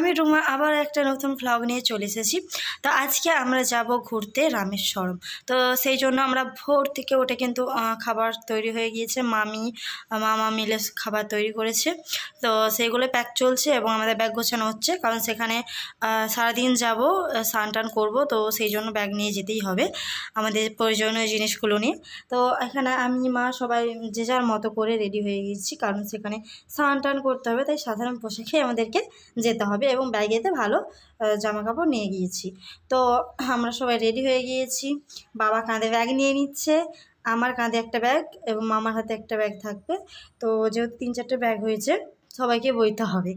আমি রুমা আবার একটা নতুন ভ্লগ নিয়ে চলে এসেছি। তো আজকে আমরা যাব ঘুরতে রামেশ্বরম। তো সেই জন্য আমরা ভোর থেকে উঠে কিন্তু খাবার তৈরি হয়ে গিয়েছে। মামি, মামা মিলে খাবার তৈরি করেছে। তো সেইগুলো প্যাক চলছে এবং আমাদের ব্যাগ গোছানো হচ্ছে। কারণ সেখানে সারাদিন যাব, স্নান টান করব। তো সেই জন্য ব্যাগ নিয়ে যেতেই হবে আমাদের প্রয়োজনীয় জিনিসগুলো নিয়ে। তো এখানে আমি, মা সবাই যে যার মতো করে রেডি হয়ে গেছি কারণ সেখানে স্নান টান করতে হবে। তাই সাধারণ পোশাকে আমাদেরকে যেতে হবে। এবং ব্যাগেতে ভালো জামা কাপড় নিয়ে গিয়েছি। তো আমরা সবাই রেডি হয়ে গিয়েছি। বাবা কাঁধে ব্যাগ নিয়ে নিচ্ছে। আমার কাঁধে একটা ব্যাগ এবং মামার হাতে একটা ব্যাগ থাকবে। তো যেহেতু তিন চারটে ব্যাগ হয়েছে, সবাইকে বইতে হবে।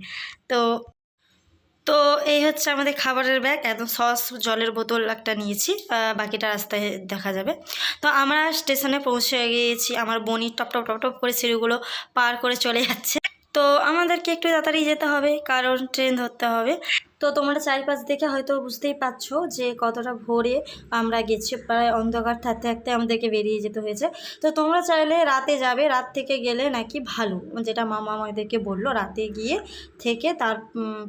তো তো এই হচ্ছে আমাদের খাবারের ব্যাগ একদম সস জলের বোতল একটা নিয়েছি। বাকিটা রাস্তায় দেখা যাবে। তো আমরা স্টেশনে পৌঁছে গিয়েছি। আমার বনি টপ টপ টপ টপ করে সিঁড়িগুলো পার করে চলে যাচ্ছে। তো আমাদেরকে একটু তাড়াতাড়ি যেতে হবে, কারণ ট্রেন ধরতে হবে। তো তোমরা চারিপাশ দেখে হয়তো বুঝতেই পারছ যে কতটা ভোরে আমরা গেছি, প্রায় অন্ধকার থাকতে থাকতে আমাদেরকে বেরিয়ে যেতে হয়েছে। তো তোমরা চাইলে রাতে যাবে, রাত থেকে গেলে নাকি ভালো, যেটা মামা আমাদেরকে বলল, রাতে গিয়ে থেকে তার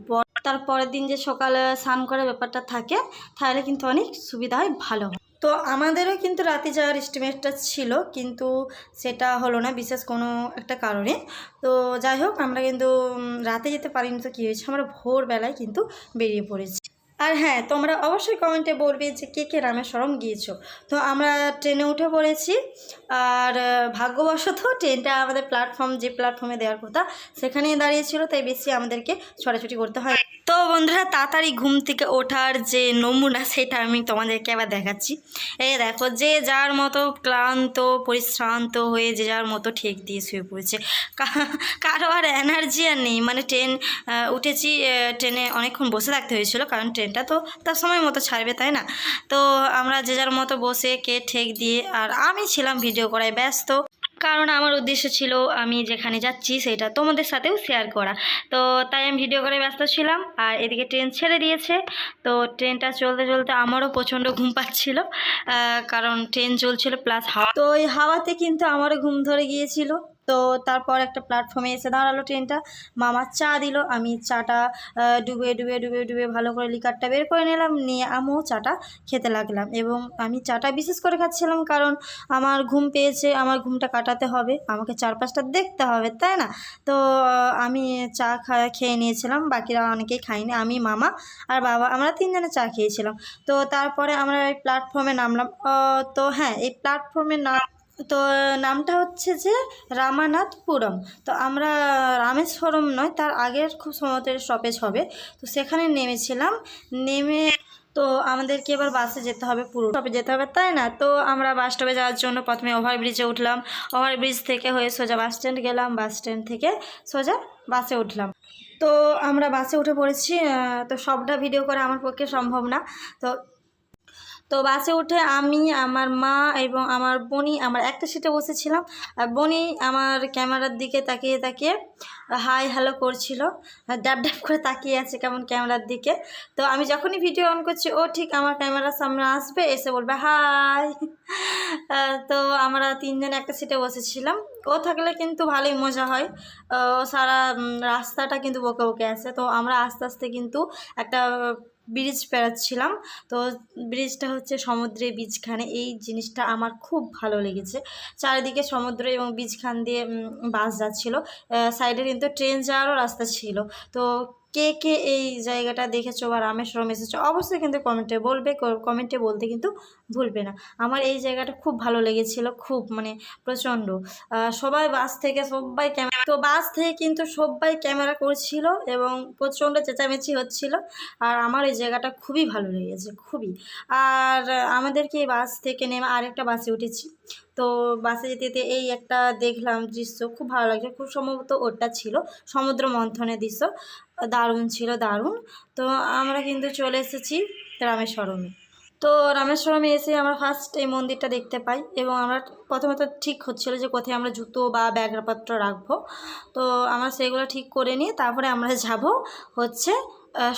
পর, তার পরের দিন যে সকালে স্নান করার ব্যাপারটা থাকে, তাহলে কিন্তু অনেক সুবিধা হয়, ভালো হয়। তো আমাদেরও কিন্তু রাতে যাওয়ার এস্টিমেটটা ছিল, কিন্তু সেটা হলো না বিশেষ কোনো একটা কারণে। তো যাই হোক, আমরা কিন্তু রাতে যেতে পারিনি তো কী হয়েছে? আমরা ভোরবেলায় কিন্তু বেরিয়ে পড়েছি। আর হ্যাঁ তোমরা অবশ্যই কমেন্টে বলবে যে কে কে রামেশ্বরম গিয়েছো। তো আমরা ট্রেনে উঠে পড়েছি। আর ভাগ্যবশত ট্রেনটা আমাদের প্ল্যাটফর্ম যে প্ল্যাটফর্মে দেওয়ার কথা, সেখানেই দাঁড়িয়েছিল, তাই বেশি আমাদেরকে ছড়াছুটি করতে হয়। তো বন্ধুরা, তাড়াতাড়ি ঘুম থেকে ওঠার যে নমুনা, সেটা আমি তোমাদেরকে আবার দেখাচ্ছি। এই দেখো, যে যার মতো ক্লান্ত, পরিশ্রান্ত হয়ে, যে যার মতো ঠেক দিয়ে শুয়ে পড়েছে। কারও আর এনার্জি আর নেই। মানে ট্রেন উঠেছি ট্রেনে অনেকক্ষণ বসে থাকতে হয়েছিল, কারণ ট্রেনটা তো তার সময় মতো ছাড়বে, তাই না? তো আমরা যে যার মতো বসে কে ঠেক দিয়ে, আর আমি ছিলাম ভিডিও করায় ব্যস্ত। কারণ আমার উদ্দেশ্য ছিল আমি যেখানে যাচ্ছি সেটা তোমাদের সাথেও শেয়ার করা। তো তাই আমি ভিডিও করে ব্যস্ত ছিলাম, আর এদিকে ট্রেন ছেড়ে দিয়েছে। তো ট্রেনটা চলতে চলতে আমারও প্রচণ্ড ঘুম পাচ্ছিল কারণ ট্রেন চলছিল প্লাস হাওয়া। তো ওই হাওয়াতে কিন্তু আমারও ঘুম ধরে গিয়েছিল। তো তারপর একটা প্ল্যাটফর্মে এসে দাঁড়াল ট্রেনটা মামা চা দিল, আমি চাটা ডুবে ডুবে ডুবে ডুবে ভালো করে লিকারটা বের করে নিলাম, নিয়ে আমিও চাটা খেতে লাগলাম এবং আমি চাটা বিশেষ করে খাচ্ছিলাম কারণ আমার ঘুম পেয়েছে, আমার ঘুমটা কাটাতে হবে, আমাকে চারপাশটা দেখতে হবে, তাই না? তো আমি চা খেয়ে নিয়েছিলাম, বাকিরা অনেকেই খাইনি আমি, মামা আর বাবা, আমরা তিনজনে চা খেয়েছিলাম। তো তারপরে আমরা এই প্ল্যাটফর্মে নামলাম তো হ্যাঁ এই প্ল্যাটফর্মে নাম তো নামটা হচ্ছে যে রামানাথপুরম। তো আমরা রামেশ্বরম নয়, তার আগের খুব সম্ভবত স্টপেজ হবে। তো সেখানে নেমেছিলাম। নেমে তো আমাদেরকে এবার বাসে যেতে হবে, পুরো স্টপে যেতে হবে, তাই না? তো আমরা বাস স্টপে যাওয়ার জন্য প্রথমে ওভারব্রিজে উঠলাম। ওভারব্রিজ থেকে হয়ে সোজা বাস স্ট্যান্ড গেলাম। বাস স্ট্যান্ড থেকে সোজা বাসে উঠলাম। তো আমরা বাসে উঠে পড়েছি। তো সবটা ভিডিও করা আমার পক্ষে সম্ভব না। তো তো বাসে উঠে আমি, আমার মা এবং আমার বনি আমার একটা সিটে বসেছিলাম। আর বনি আমার ক্যামেরার দিকে তাকিয়ে তাকিয়ে হাই হ্যালো করছিল। ড্যাব ড্যাব করে তাকিয়ে আছে কেমন ক্যামেরার দিকে। তো আমি যখনই ভিডিও অন করছি, ও ঠিক আমার ক্যামেরার সামনে আসবে, এসে বলবে হাই তো আমরা তিনজন একটা সিটে বসেছিলাম। ও থাকলে কিন্তু ভালোই মজা হয়। সারা রাস্তাটা কিন্তু বকে বকে আসে তো আমরা আস্তে আস্তে কিন্তু একটা ব্রিজ পেরাচ্ছিলাম। তো ব্রিজটা হচ্ছে সমুদ্রের বীজখানে। এই জিনিসটা আমার খুব ভালো লেগেছে। চারিদিকে সমুদ্র এবং বীজখান দিয়ে বাস যাচ্ছিল। সাইডে কিন্তু ট্রেন যাওয়ারও রাস্তা ছিল। তো কে কে এই জায়গাটা দেখেছ বা রামেশ্বরম এসেছ অবশ্যই কিন্তু কমেন্টে বলবে। কমেন্টে বলতে কিন্তু ভুলবে না। আমার এই জায়গাটা খুব ভালো লেগেছিল, খুব মানে প্রচণ্ড। সবাই বাস থেকে, সবাই ক্যামেরা, তো বাস থেকে কিন্তু সবাই ক্যামেরা করছিল এবং প্রচণ্ড চেঁচামেচি হচ্ছিল। আর আমার এই জায়গাটা খুবই ভালো লেগেছে, খুবই। আর আমাদেরকে বাস থেকে নেমে আরেকটা বাসে উঠেছি। তো বাসে যেতে যেতে এই একটা দেখলাম দৃশ্য, খুব ভালো লাগছে। খুব সম্ভবত ওটা ছিল সমুদ্র মন্থনের দৃশ্য। দারুণ ছিল, দারুণ। তো আমরা কিন্তু চলে এসেছি রামেশ্বরমে। তো রামেশ্বরমে এসে আমরা ফার্স্ট এই মন্দিরটা দেখতে পাই এবং আমরা প্রথমে তো ঠিক হচ্ছিল যে কোথায় আমরা জুতো বা ব্যাগপত্র রাখব। তো আমরা সেগুলো ঠিক করে নিয়ে তারপরে আমরা যাব হচ্ছে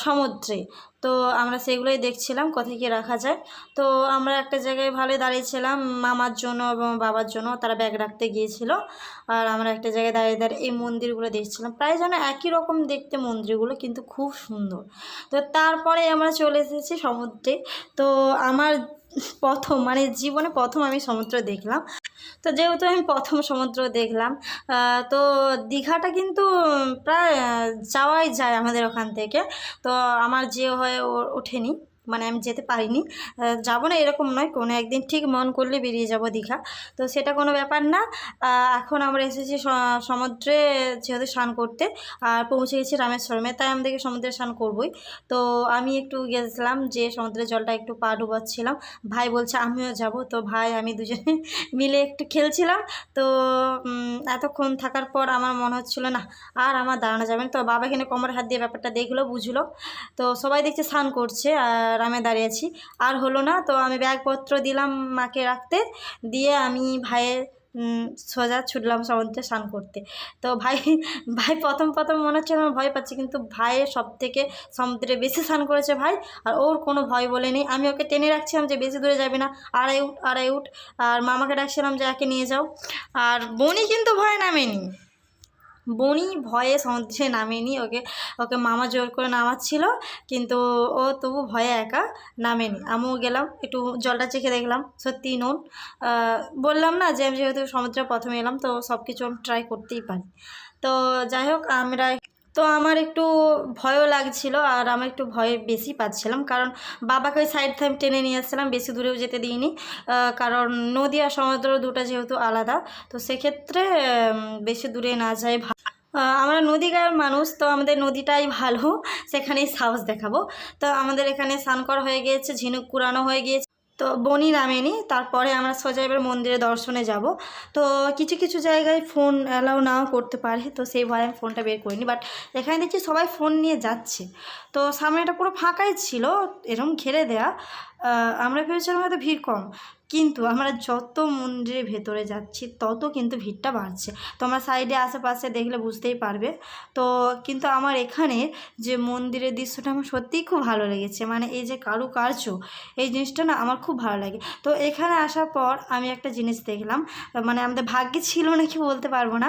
সমুদ্রে। তো আমরা সেগুলোই দেখছিলাম, কোথায় কী রাখা যায়। তো আমরা একটা জায়গায় ভালোই দাঁড়িয়েছিলাম, মামার জন্য এবং বাবার জন্য, তারা ব্যাগ রাখতে গিয়েছিল। আর আমরা একটা জায়গায় দাঁড়িয়ে দাঁড়িয়ে এই মন্দিরগুলো দেখছিলাম। প্রায় যেন একই রকম দেখতে মন্দিরগুলো, কিন্তু খুব সুন্দর। তো তারপরে আমরা চলে এসেছি সমুদ্রে। তো আমার প্রথম মানে জীবনে প্রথম আমি সমুদ্র দেখলাম। তো যেহেতু আমি প্রথম সমুদ্র দেখলাম তো দীঘাটা কিন্তু প্রায় যাওয়াই যায় আমাদের ওখান থেকে। তো আমার যে হয়ে ওঠেনি। মানে আমি যেতে পারিনি। যাব না এরকম নয়, কোনো একদিন ঠিক মন করলে বেরিয়ে যাব দীঘা। তো সেটা কোনো ব্যাপার না। এখন আমরা এসেছি সমুদ্রে যেহেতু স্নান করতে, আর পৌঁছে গেছি রামেশ্বরমে, তাই আমাদেরকে সমুদ্রে স্নান করবই। তো আমি একটু গেছিলাম যে সমুদ্রের জলটা একটু পা ডুবাচ্ছিলাম। ভাই বলছে, আমিও যাব। তো ভাই, আমি দুজনে মিলে একটু খেলছিলাম। তো এতক্ষণ থাকার পর আমার মনে হচ্ছিল, না, আর আমার দাঁড়ানো যাবে না। তো বাবা এখানে কোমর হাত দিয়ে ব্যাপারটা দেখল, বুঝলো। তো সবাই দেখছে স্নান করছে, আর আমি দাঁড়িয়ে আছি আর হলো না, তো আমি ব্যাগপত্র দিলাম মাকে রাখতে, দিয়ে আমি ভাইয়ের সোজা ছুটলাম সমুদ্রে স্নান করতে। তো ভাই ভাই প্রথম প্রথম মনে হচ্ছে আমার ভয় পাচ্ছি, কিন্তু ভাইয়ের সব থেকে সমুদ্রে বেশি স্নান করেছে ভাই, আর ওর কোনো ভয় বলে নেই। আমি ওকে টেনে রাখছিলাম যে বেশি দূরে যাবে না, আড়াই উঠ আড়াই উঠ। আর মামাকে ডাকছিলাম যে একে নিয়ে যাও। আর বনি কিন্তু ভয় নামেনি। বনি ভয়ে সমুদ্রে নামেনি, ওকে ওকে মামা জোর করে নামাচ্ছিল, কিন্তু ও তবু ভয়ে একা নামেনি। আমিও গেলাম, একটু জলটা চেখে দেখলাম, সত্যি নুন। বললাম না যে আমি যেহেতু সমুদ্রে প্রথমে এলাম, তো সব কিছু আমি ট্রাই করতেই পারি। তো যাই হোক, আমরা তো আমার একটু ভয়ও লাগছিল আর আমার একটু ভয় বেশি পাচ্ছিলাম। কারণ বাবাকে ওই সাইড থেকে টেনে নিয়ে আসছিলাম, বেশি দূরেও যেতে দিইনি। কারণ নদী আর সমুদ্র দুটো যেহেতু আলাদা, তো সেক্ষেত্রে বেশি দূরে না ভা- আমরা নদী গায়ের মানুষ, তো আমাদের নদীটাই ভালো। সেখানেই সাহস দেখাবো। তো আমাদের এখানে স্নান করা হয়ে গিয়েছে, ঝিনুক কুড়ানো হয়ে গিয়েছে। তো বনি নামে নামেনি, তারপরে আমরা সোজা এবার মন্দিরে দর্শনে যাব। তো কিছু কিছু জায়গায় ফোন অ্যালাউ নাও করতে পারে, তো সেই ভয়ে আমি ফোনটা বের করিনি বাট এখানে দেখছি সবাই ফোন নিয়ে যাচ্ছে। তো সামনেটা পুরো ফাঁকাই ছিল এরকম ঘেরে দেয়া। আমরা ভেবেছিলাম হয়তো ভিড় কম। কিন্তু আমরা যত মন্দিরের ভেতরে যাচ্ছি, তত কিন্তু ভিড়টা বাড়ছে। তো আমরা সাইডে আশেপাশে দেখলে বুঝতেই পারবে। তো কিন্তু আমার এখানে যে মন্দিরের দৃশ্যটা আমার সত্যিই খুব ভালো লেগেছে। মানে এই যে কারুকার্য, এই জিনিসটা না আমার খুব ভালো লাগে। তো এখানে আসার পর আমি একটা জিনিস দেখলাম। মানে আমাদের ভাগ্যে ছিল নাকি বলতে পারব না।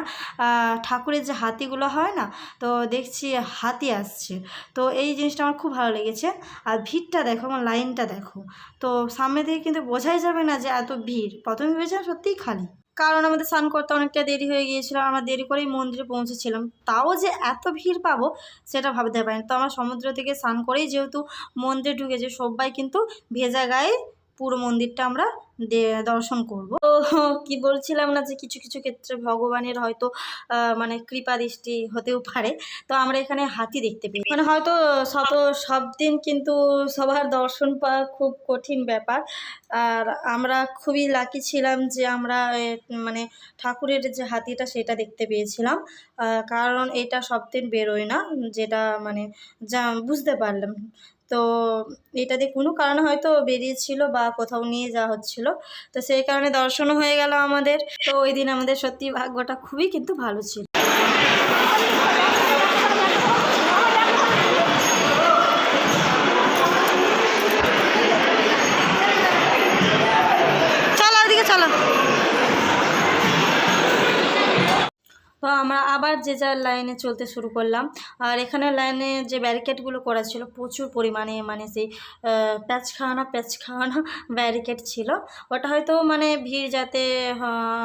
ঠাকুরের যে হাতিগুলো হয় না, তো দেখছি হাতি আসছে। তো এই জিনিসটা আমার খুব ভালো লেগেছে। আর ভিড়টা দেখো, আমার লাইনটা দেখো। তো সামনে থেকে কিন্তু বোঝাই যাবে না যে এত ভিড়? প্রথমে ভেবেছিলাম সত্যিই খালি। কারণ আমাদের স্নান করতে অনেকটা দেরি হয়ে গিয়েছিল, আমরা দেরি করেই মন্দিরে পৌঁছেছিলাম। তাও যে এত ভিড় পাবো, সেটা ভাবতে পারিনি। তো আমরা সমুদ্র থেকে স্নান করেই যেহেতু মন্দিরে ঢুকেছে, সবাই কিন্তু ভেজা গায়ে পুরো মন্দিরটা আমরা দর্শন করব। তো কি বলছিলাম না যে কিছু কিছু ক্ষেত্রে ভগবানের হয়তো মানে কৃপা দৃষ্টি হতেও পারে। তো আমরা এখানে হাতি দেখতে পেয়ে মানে হয়তো সব সব দিন কিন্তু সবার দর্শন পাওয়া খুব কঠিন ব্যাপার। আর আমরা খুবই লাকি ছিলাম যে আমরা মানে ঠাকুরের যে হাতিটা সেটা দেখতে পেয়েছিলাম। কারণ এটা সব দিন বেরোয় না, যেটা মানে যা, বুঝতে পারলাম। তো এটা দিয়ে কোনো কারণে হয়তো বেরিয়েছিল বা কোথাও নিয়ে যাওয়া হচ্ছিল। তো সেই কারণে দর্শনও হয়ে গেল আমাদের। তো ওই দিন আমাদের সত্যি ভাগ্যটা খুবই কিন্তু ভালো ছিল। তো আমরা আবার যে যার লাইনে চলতে শুরু করলাম। আর এখানে লাইনে যে ব্যারিকেডগুলো করা ছিল, প্রচুর পরিমাণে মানে সেই প্যাচ খাওয়ানো প্যাচ খাওয়ানো ব্যারিকেড ছিল। ওটা হয়তো মানে ভিড় যাতে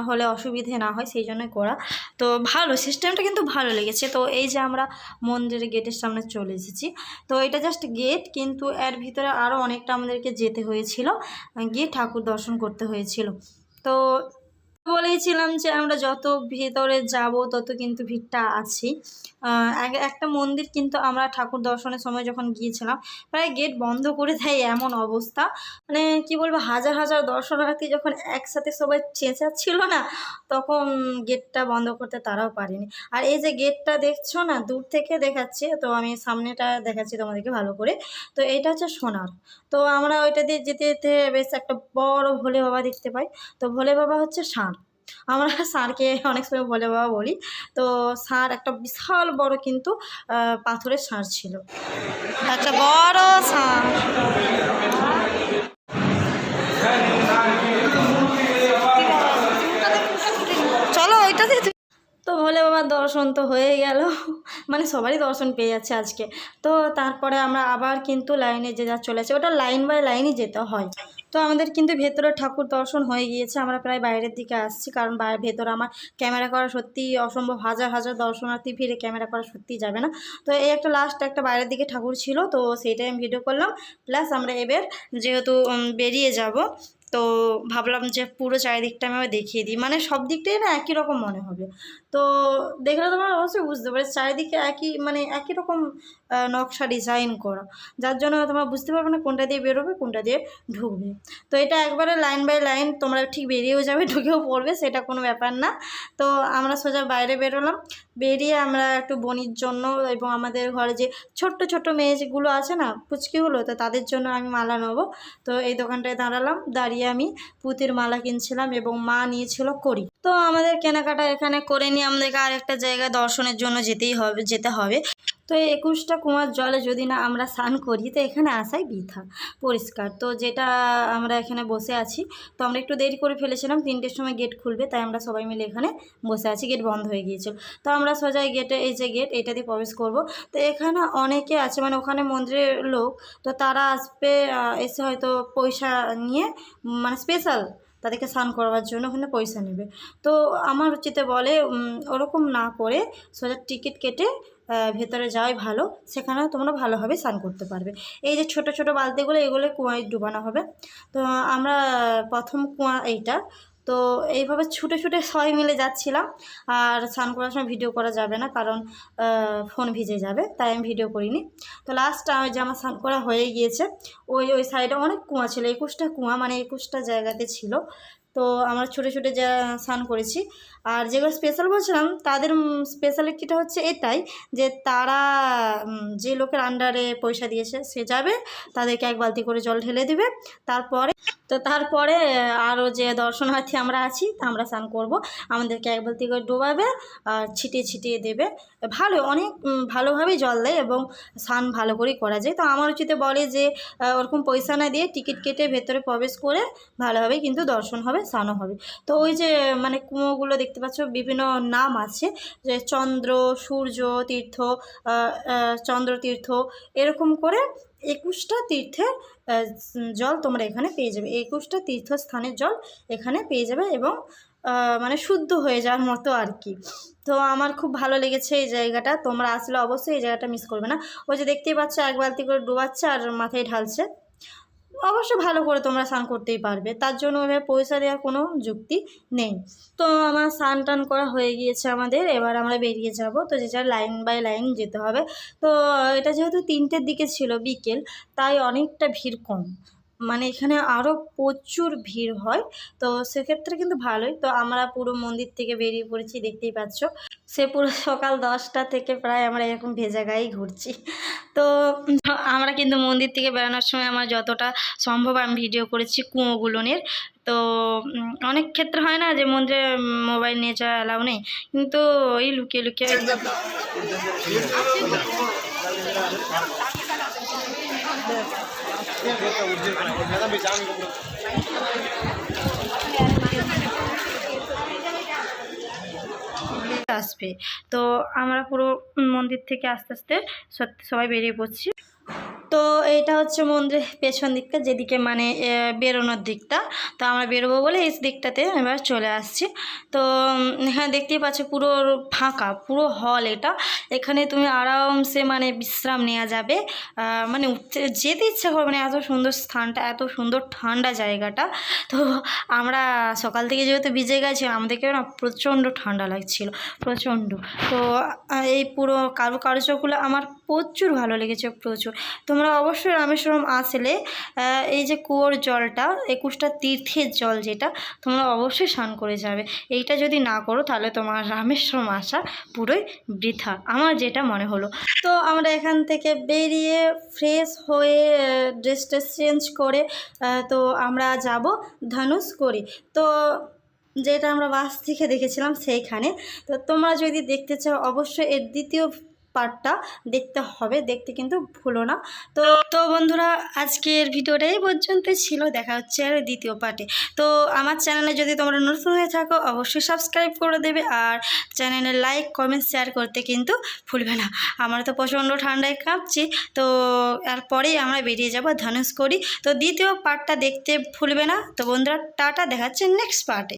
হলে অসুবিধে না হয়, সেই জন্যই করা। তো ভালো সিস্টেমটা কিন্তু ভালো লেগেছে। তো এই যে আমরা মন্দিরের গেটের সামনে চলে এসেছি। তো এটা জাস্ট গেট কিন্তু এর ভিতরে আরও অনেকটা আমাদেরকে যেতে হয়েছিল। গিয়ে ঠাকুর দর্শন করতে হয়েছিল। তো বলেইছিলাম যে আমরা যত ভেতরে যাব, তত কিন্তু ভিড়টা আছে। একটা মন্দির কিন্তু আমরা ঠাকুর দর্শনের সময় যখন গিয়েছিলাম, প্রায় গেট বন্ধ করে দেয় এমন অবস্থা। মানে কি বলব, হাজার হাজার দর্শনার্থী যখন একসাথে সবাই চেঁচাচ্ছিল না, তখন গেটটা বন্ধ করতে তারাও পারেনি। আর এই যে গেটটা দেখছ না, দূর থেকে দেখাচ্ছি, তো আমি সামনেটা দেখাচ্ছি তোমাদেরকে ভালো করে। তো এটা হচ্ছে সোনার। তো আমরা ওইটা দিয়ে যেতে যেতে বেশ একটা বড় ভোলে বাবা দেখতে পাই। তো ভোলে বাবা হচ্ছে ষাঁড়। আমরা ষাঁড়কে অনেক সময় বলে বাবা বলি। তো ষাঁড় একটা বিশাল বড় কিন্তু পাথরের ষাঁড় ছিল। একটা বড় ষাঁড় চলো ওইটাতে তো ভোলে বাবার দর্শন তো হয়ে গেল। মানে সবারই দর্শন পেয়ে যাচ্ছে আজকে। তো তারপরে আমরা আবার কিন্তু লাইনে যে যা চলেছে, ওটা লাইন বাই লাইনই যেতে হয়। তো আমাদের কিন্তু ভেতরে ঠাকুর দর্শন হয়ে গিয়েছে, আমরা প্রায় বাইরের দিকে আসছি। কারণ ভেতরে আমার ক্যামেরা করা সত্যি অসম্ভব, হাজার হাজার দর্শনার্থী ভিড়ে ক্যামেরা করা সত্যিই যাবে না। তো এই একটা লাস্ট একটা বাইরের দিকে ঠাকুর ছিল, তো সেইটাই আমি ভিডিও করলাম। প্লাস আমরা এবার যেহেতু বেরিয়ে যাব তো ভাবলাম যে পুরো চারিদিকটা আমি দেখিয়ে দিই। মানে সব দিকটাই না একই রকম মনে হবে। তো দেখলে তোমরা অবশ্যই বুঝতে পারবে চারিদিকে একই মানে একই রকম নকশা ডিজাইন করা। যার জন্য তোমরা বুঝতে পারবে না কোনটা দিয়ে বেরোবে, কোনটা দিয়ে ঢুকবে। তো এটা একবারে লাইন বাই লাইন তোমরা ঠিক বেরিয়েও যাবে, ঢুকেও পড়বে, সেটা কোনো ব্যাপার না। তো আমরা সোজা বাইরে বেরোলাম। বেরিয়ে আমরা একটু বনির জন্য এবং আমাদের ঘরে যে ছোট্ট ছোট্ট মেয়েগুলো আছে না, পুচকিগুলো, তো তাদের জন্য আমি মালা নেব। তো এই দোকানটায় দাঁড়ালাম। দাঁড়িয়ে আমি পুতির মালা কিনছিলাম এবং মা নিয়েছিল করি তো আমাদের কেনাকাটা এখানে করে নিয়ে আমাদেরকে আরেকটা জায়গায় দর্শনের জন্য যেতেই হবে, যেতে হবে। তো এই একুশটা কুমার জলে যদি না আমরা স্নান করি, তো এখানে আসাই বৃথা। পরিষ্কার। তো যেটা আমরা এখানে বসে আছি, তো আমরা একটু দেরি করে ফেলেছিলাম, তিনটের সময় গেট খুলবে, তাই আমরা সবাই মিলে এখানে বসে আছি গেট বন্ধ হয়ে গিয়েছিল। তো আমরা সোজা গেটে এই যে গেট এটা দিয়ে প্রবেশ করব। তো এখানে অনেকে আছে মানে ওখানে মন্দিরের লোক, তো তারা আসবে এসে হয়তো পয়সা নিয়ে মানে স্পেশাল তাদেরকে স্নান করবার জন্য ওখানে পয়সা নেবে। তো আমার উচিতে বলে ওরকম না করে সোজা টিকিট কেটে ভেতরে যাওয়াই ভালো। সেখানে তোমরা ভালোভাবে স্নান করতে পারবে। এই যে ছোট ছোট বালতিগুলো, এগুলো কুয়ায় ডুবানো হবে। তো আমরা প্রথম কুয়া এইটা। তো এইভাবে ছুটে ছুটে সবাই মিলে যাচ্ছিলাম। আর স্নান করার সময় ভিডিও করা যাবে না, কারণ ফোন ভিজে যাবে, তাই আমি ভিডিও করিনি। তো লাস্ট যে আমার স্নান করা হয়ে গিয়েছে, ওই ওই সাইডে অনেক কুয়া ছিল, একুশটা কুয়া মানে একুশটা জায়গাতে ছিল। তো আমরা ছোটো ছোটো যা স্নান করেছি। আর যেগুলো স্পেশাল বলছিলাম, তাদের স্পেশালিটিটা হচ্ছে এটাই যে তারা যে লোকের আন্ডারে পয়সা দিয়েছে, সে যাবে, তাদেরকে এক বালতি করে জল ঢেলে দিবে। তারপরে, তো তারপরে, আরও যে দর্শনার্থী আমরা আছি আমরা স্নান করব। আমাদেরকে এক বালতি করে ডোবাবে আর ছিটিয়ে ছিটিয়ে দেবে। ভালো, অনেক ভালোভাবেই জল দেয় এবং স্নান ভালো করেই করা যায়। তো আমার উচিতে বলে যে ওরকম পয়সা না দিয়ে টিকিট কেটে ভেতরে প্রবেশ করে ভালোভাবেই কিন্তু দর্শন হবে। স্নানও হবে। তো ওই যে মানে কুয়োগুলো দেখতে পাচ্ছ, বিভিন্ন নাম আছে, যে চন্দ্র, সূর্য, তীর্থ চন্দ্র, তীর্থ, এরকম করে একুশটা তীর্থের জল তোমরা এখানে পেয়ে যাবে। একুশটা তীর্থস্থানের জল এখানে পেয়ে যাবে এবং মানে শুদ্ধ হয়ে যাওয়ার মতো আর কি। তো আমার খুব ভালো লেগেছে এই জায়গাটা। তোমরা আসলে অবশ্যই এই জায়গাটা মিস করবে না। ওই যে দেখতেই পাচ্ছ, এক বালতি করে ডুবাচ্ছে আর মাথায় ঢালছে। অবশ্য ভালো করে তোমরা স্নান করতেই পারবে। তার জন্য পয়সা দেওয়ার কোনো যুক্তি নেই। তো আমার স্নান টান করা হয়ে গিয়েছে আমাদের। এবার আমরা বেরিয়ে যাব। তো যে যার লাইন বাই লাইন যেতে হবে। তো এটা যেহেতু তিনটের দিকে ছিল বিকেল, তাই অনেকটা ভিড় কম। মানে এখানে আরও প্রচুর ভিড় হয়। তো সেক্ষেত্রে কিন্তু ভালোই। তো আমরা পুরো মন্দির থেকে বেরিয়ে পড়েছি, দেখতেই পাচ্ছ। সে পুরো সকাল দশটা থেকে প্রায় আমরা এরকম ভেজা গায়েই ঘুরছি। তো আমরা কিন্তু মন্দির থেকে বেরোনোর সময় আমার যতটা সম্ভব আমি ভিডিও করেছি কুয়োগুলোনের তো অনেক ক্ষেত্রে হয় না যে মন্দিরে মোবাইল নিয়ে যাওয়া অ্যালাউ নেই। কিন্তু ওই লুকিয়ে লুকিয়ে আসবে। তো আমরা পুরো মন্দির থেকে আস্তে আস্তে সবাই বেরিয়ে পড়ছি। তো এইটা হচ্ছে মন্দিরের পেছন দিকটা, যেদিকে মানে বেরোনোর দিকটা। তো আমরা বেরোবো বলে এই দিকটাতে এবার চলে আসছি। তো এখানে দেখতেই পাচ্ছ পুরো ফাঁকা, পুরো হল এটা। এখানে তুমি আরামসে মানে বিশ্রাম নেওয়া যাবে। মানে যেতে ইচ্ছা করবে মানে এত সুন্দর স্থানটা, এত সুন্দর ঠান্ডা জায়গাটা। তো আমরা সকাল থেকে যেহেতু ভিজে গেছি আমাদেরকে না প্রচণ্ড ঠান্ডা লাগছিল, প্রচণ্ড। তো এই পুরো কারুকার্যগুলো আমার প্রচুর ভালো লেগেছে, প্রচুর। তোমরা অবশ্যই রামেশ্বরম আসলে এই যে কুয়োর জলটা, একুশটা তীর্থের জল যেটা, তোমরা অবশ্যই স্নান করে যাবে। এইটা যদি না করো, তাহলে তোমার রামেশ্বরম আসা পুরোই বৃথা। আমার যেটা মনে হলো। তো আমরা এখান থেকে বেরিয়ে ফ্রেশ হয়ে ড্রেস ট্রেস চেঞ্জ করে তো আমরা যাব ধনুষ করি। তো যেটা আমরা বাস থেকে দেখেছিলাম সেইখানে। তো তোমরা যদি দেখতে চাও, অবশ্যই এর দ্বিতীয় পার্টটা দেখতে হবে, দেখতে কিন্তু ভুলো না। তো তো বন্ধুরা, আজকের ভিডিওটা এই পর্যন্তই ছিল। দেখা হচ্ছে আর দ্বিতীয় পার্টে তো আমার চ্যানেলে যদি তোমরা নতুন হয়ে থাকো, অবশ্যই সাবস্ক্রাইব করে দেবে। আর চ্যানেলে লাইক কমেন্ট শেয়ার করতে কিন্তু ভুলবে না। আমরা তো প্রচণ্ড ঠান্ডায় কাঁপছি। তো এরপরেই আমরা বেরিয়ে যাব ধনুষকড়ি তো দ্বিতীয় পার্টটা দেখতে ভুলবে না। তো বন্ধুরা, টাটা দেখাচ্ছে নেক্সট পার্টে